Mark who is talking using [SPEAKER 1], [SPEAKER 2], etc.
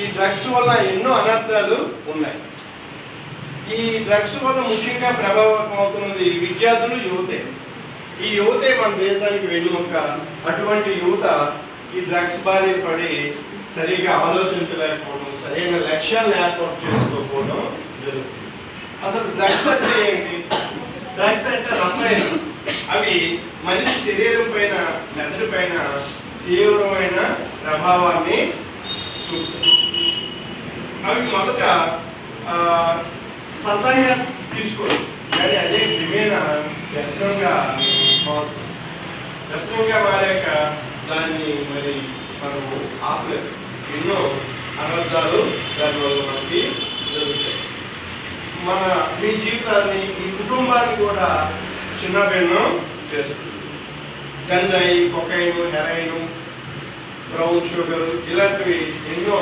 [SPEAKER 1] ఈ డ్రగ్స్ వల్ల ఎన్నో అనర్థాలు ఉన్నాయి. ఈ డ్రగ్స్ వల్ల ముఖ్యంగా ప్రభావం అవుతున్నది విద్యార్థులు యువతే. ఈ యువతే మన దేశానికి వెన్నుముక్క అటువంటి యువత ఈ డ్రగ్స్ బారిన పడి సరిగా ఆలోచించలేకపోవడం సరైన లక్ష్యాలు ఏర్పాటు చేసుకోకపోవడం జరుగుతుంది. అసలు డ్రగ్స్ అంటే ఏంటి? డ్రగ్స్ అంటే రసాయనం. అవి మనిషి శరీరం పైన మెదడు పైన తీవ్రమైన ప్రభావాన్ని చూపుతాయి. అవి మొదట ఆ, తీసుకోరు. కానీ అదే క్రమేణ వ్యసనంగా మారుతుంది వ్యసనంగా మారాక దాన్ని మరి మనము ఆపలేదు ఎన్నో అనర్థాలు దానివల్ల మనకి జరుగుతాయి. మన మీ జీవితాన్ని మీ కుటుంబాన్ని కూడా చిన్న భిన్నం చేస్తుంది. గంజాయి కొకైను హెరైను బ్రౌన్ షుగర్ ఇలాంటివి ఎన్నో